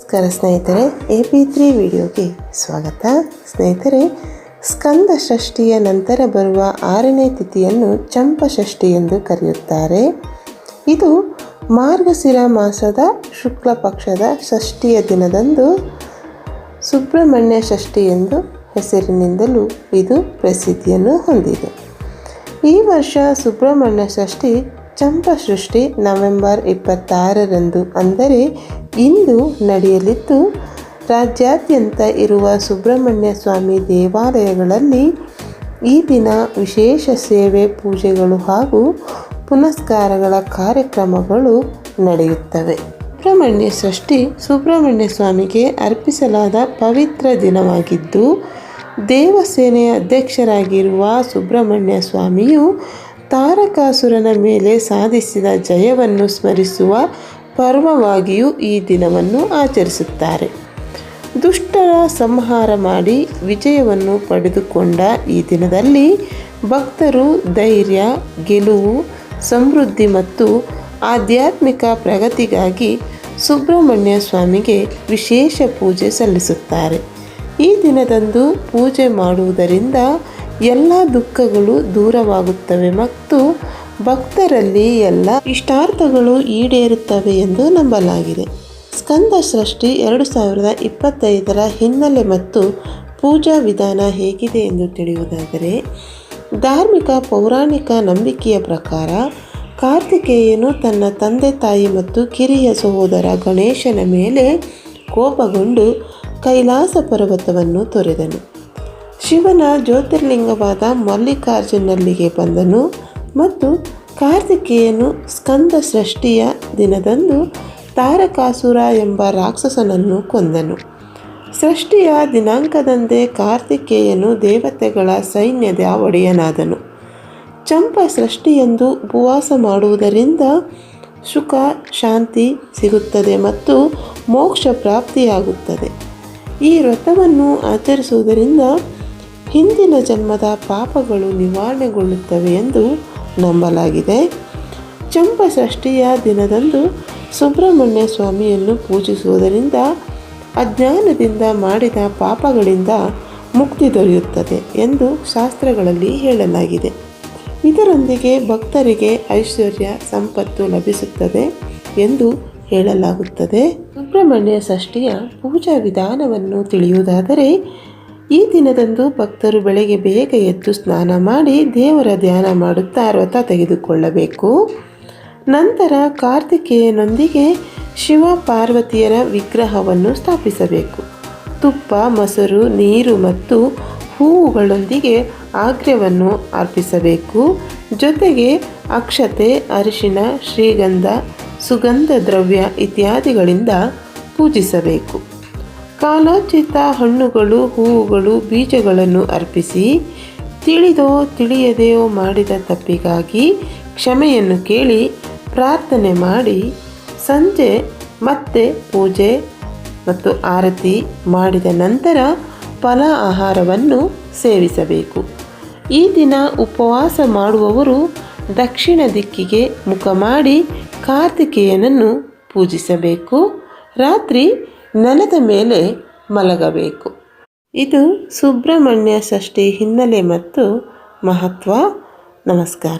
ನಮಸ್ಕಾರ ಸ್ನೇಹಿತರೆ, A P three ವಿಡಿಯೋಗೆ ಸ್ವಾಗತ. ಸ್ನೇಹಿತರೆ, ಸ್ಕಂದ ಷಷ್ಠಿಯ ನಂತರ ಬರುವ ಆರನೇ ತಿಥಿಯನ್ನು ಚಂಪ ಷಷ್ಠಿ ಎಂದು ಕರೆಯುತ್ತಾರೆ. ಇದು ಮಾರ್ಗಶಿರ ಮಾಸದ ಶುಕ್ಲ ಪಕ್ಷದ ಷಷ್ಠಿಯ ದಿನದಂದು ಸುಬ್ರಹ್ಮಣ್ಯ ಷಷ್ಠಿ ಎಂದು ಹೆಸರಿನಿಂದಲೂ ಇದು ಪ್ರಸಿದ್ಧಿಯನ್ನು ಹೊಂದಿದೆ. ಈ ವರ್ಷ ಸುಬ್ರಹ್ಮಣ್ಯ ಷಷ್ಠಿ ಚಂಪ ಸೃಷ್ಟಿ ನವೆಂಬರ್ ಇಪ್ಪತ್ತಾರರಂದು, ಅಂದರೆ ಇಂದು ನಡೆಯಲಿದ್ದು, ರಾಜ್ಯಾದ್ಯಂತ ಇರುವ ಸುಬ್ರಹ್ಮಣ್ಯ ಸ್ವಾಮಿ ದೇವಾಲಯಗಳಲ್ಲಿ ಈ ದಿನ ವಿಶೇಷ ಸೇವೆ ಪೂಜೆಗಳು ಹಾಗೂ ಪುನಸ್ಕಾರಗಳ ಕಾರ್ಯಕ್ರಮಗಳು ನಡೆಯುತ್ತವೆ. ಸುಬ್ರಹ್ಮಣ್ಯ ಷಷ್ಠಿ ಸುಬ್ರಹ್ಮಣ್ಯ ಸ್ವಾಮಿಗೆ ಅರ್ಪಿಸಲಾದ ಪವಿತ್ರ ದಿನವಾಗಿದ್ದು, ದೇವಸೇನೆಯ ಅಧ್ಯಕ್ಷರಾಗಿರುವ ಸುಬ್ರಹ್ಮಣ್ಯ ಸ್ವಾಮಿಯು ತಾರಕಾಸುರನ ಮೇಲೆ ಸಾಧಿಸಿದ ಜಯವನ್ನು ಸ್ಮರಿಸುವ ಪರ್ವವಾಗಿಯೂ ಈ ದಿನವನ್ನು ಆಚರಿಸುತ್ತಾರೆ. ದುಷ್ಟರ ಸಂಹಾರ ಮಾಡಿ ವಿಜಯವನ್ನು ಪಡೆದುಕೊಂಡ ಈ ದಿನದಲ್ಲಿ ಭಕ್ತರು ಧೈರ್ಯ, ಗೆಲುವು, ಸಮೃದ್ಧಿ ಮತ್ತು ಆಧ್ಯಾತ್ಮಿಕ ಪ್ರಗತಿಗಾಗಿ ಸುಬ್ರಹ್ಮಣ್ಯ ಸ್ವಾಮಿಗೆ ವಿಶೇಷ ಪೂಜೆ ಸಲ್ಲಿಸುತ್ತಾರೆ. ಈ ದಿನದಂದು ಪೂಜೆ ಮಾಡುವುದರಿಂದ ಎಲ್ಲ ದುಃಖಗಳು ದೂರವಾಗುತ್ತವೆ ಮತ್ತು ಭಕ್ತರಲ್ಲಿ ಎಲ್ಲ ಇಷ್ಟಾರ್ಥಗಳು ಈಡೇರುತ್ತವೆ ಎಂದು ನಂಬಲಾಗಿದೆ. ಸ್ಕಂದ ಸೃಷ್ಟಿ ಎರಡು ಸಾವಿರದ ಇಪ್ಪತ್ತೈದರ ಹಿನ್ನೆಲೆ ಮತ್ತು ಪೂಜಾ ವಿಧಾನ ಹೇಗಿದೆ ಎಂದು ತಿಳಿಯುವುದಾದರೆ, ಧಾರ್ಮಿಕ ಪೌರಾಣಿಕ ನಂಬಿಕೆಯ ಪ್ರಕಾರ ಕಾರ್ತಿಕೇಯನು ತನ್ನ ತಂದೆ ತಾಯಿ ಮತ್ತು ಕಿರಿಯ ಸಹೋದರ ಗಣೇಶನ ಮೇಲೆ ಕೋಪಗೊಂಡು ಕೈಲಾಸ ಪರ್ವತವನ್ನು ತೊರೆದನು. ಶಿವನ ಜ್ಯೋತಿರ್ಲಿಂಗವಾದ ಮಲ್ಲಿಕಾರ್ಜುನಲ್ಲಿಗೆ ಬಂದನು. ಮತ್ತು ಕಾರ್ತಿಕೇಯನು ಸ್ಕಂದ ಸೃಷ್ಟಿಯ ದಿನದಂದು ತಾರಕಾಸುರ ಎಂಬ ರಾಕ್ಷಸನನ್ನು ಕೊಂದನು. ಸೃಷ್ಟಿಯ ದಿನಾಂಕದಂದೇ ಕಾರ್ತಿಕೇಯನು ದೇವತೆಗಳ ಸೈನ್ಯದ ಒಡೆಯನಾದನು. ಚಂಪ ಸೃಷ್ಟಿಯೆಂದು ಉಪವಾಸ ಮಾಡುವುದರಿಂದ ಸುಖ, ಶಾಂತಿ ಸಿಗುತ್ತದೆ ಮತ್ತು ಮೋಕ್ಷ ಪ್ರಾಪ್ತಿಯಾಗುತ್ತದೆ. ಈ ವ್ರತವನ್ನು ಆಚರಿಸುವುದರಿಂದ ಹಿಂದಿನ ಜನ್ಮದ ಪಾಪಗಳು ನಿವಾರಣೆಗೊಳ್ಳುತ್ತವೆ ಎಂದು ನಂಬಲಾಗಿದೆ ಚಂಪ ಷಷ್ಠಿಯ ದಿನದಂದು ಸುಬ್ರಹ್ಮಣ್ಯ ಸ್ವಾಮಿಯನ್ನು ಪೂಜಿಸುವುದರಿಂದ ಅಜ್ಞಾನದಿಂದ ಮಾಡಿದ ಪಾಪಗಳಿಂದ ಮುಕ್ತಿ ದೊರೆಯುತ್ತದೆ ಎಂದು ಶಾಸ್ತ್ರಗಳಲ್ಲಿ ಹೇಳಲಾಗಿದೆ. ಇದರೊಂದಿಗೆ ಭಕ್ತರಿಗೆ ಐಶ್ವರ್ಯ ಸಂಪತ್ತು ಲಭಿಸುತ್ತದೆ ಎಂದು ಹೇಳಲಾಗುತ್ತದೆ. ಸುಬ್ರಹ್ಮಣ್ಯ ಷಷ್ಠಿಯ ಪೂಜಾ ವಿಧಾನವನ್ನು ತಿಳಿಯುವುದಾದರೆ ಈ ದಿನದಂದು ಭಕ್ತರು ಬೆಳಗ್ಗೆ ಬೇಗ ಎದ್ದು ಸ್ನಾನ ಮಾಡಿ ದೇವರ ಧ್ಯಾನ ಮಾಡುತ್ತಾ ವ್ರತ ತೆಗೆದುಕೊಳ್ಳಬೇಕು. ನಂತರ ಕಾರ್ತಿಕೇಯನೊಂದಿಗೆ ಶಿವ ಪಾರ್ವತಿಯರ ವಿಗ್ರಹವನ್ನು ಸ್ಥಾಪಿಸಬೇಕು. ತುಪ್ಪ, ಮೊಸರು, ನೀರು ಮತ್ತು ಹೂವುಗಳೊಂದಿಗೆ ಆಗ್ರ್ಯವನ್ನು ಅರ್ಪಿಸಬೇಕು. ಜೊತೆಗೆ ಅಕ್ಷತೆ, ಅರಿಶಿಣ, ಶ್ರೀಗಂಧ, ಸುಗಂಧ ದ್ರವ್ಯ ಇತ್ಯಾದಿಗಳಿಂದ ಪೂಜಿಸಬೇಕು. ಕಾಲೋಚಿತ ಹಣ್ಣುಗಳು, ಹೂವುಗಳು, ಬೀಜಗಳನ್ನು ಅರ್ಪಿಸಿ, ತಿಳಿದೋ ತಿಳಿಯದೆಯೋ ಮಾಡಿದ ತಪ್ಪಿಗಾಗಿ ಕ್ಷಮೆಯನ್ನು ಕೇಳಿ ಪ್ರಾರ್ಥನೆ ಮಾಡಿ ಸಂಜೆ ಮತ್ತೆ ಪೂಜೆ ಮತ್ತು ಆರತಿ ಮಾಡಿದ ನಂತರ ಫಲ ಆಹಾರವನ್ನು ಸೇವಿಸಬೇಕು. ಈ ದಿನ ಉಪವಾಸ ಮಾಡುವವರು ದಕ್ಷಿಣ ದಿಕ್ಕಿಗೆ ಮುಖ ಮಾಡಿ ಕಾರ್ತಿಕೇಯನನ್ನು ಪೂಜಿಸಬೇಕು. ರಾತ್ರಿ ನೆಲದ ಮೇಲೆ ಮಲಗಬೇಕು. ಇದು ಸುಬ್ರಹ್ಮಣ್ಯ ಷಷ್ಠಿ ಹಿನ್ನೆಲೆ ಮತ್ತು ಮಹತ್ವ. ನಮಸ್ಕಾರ.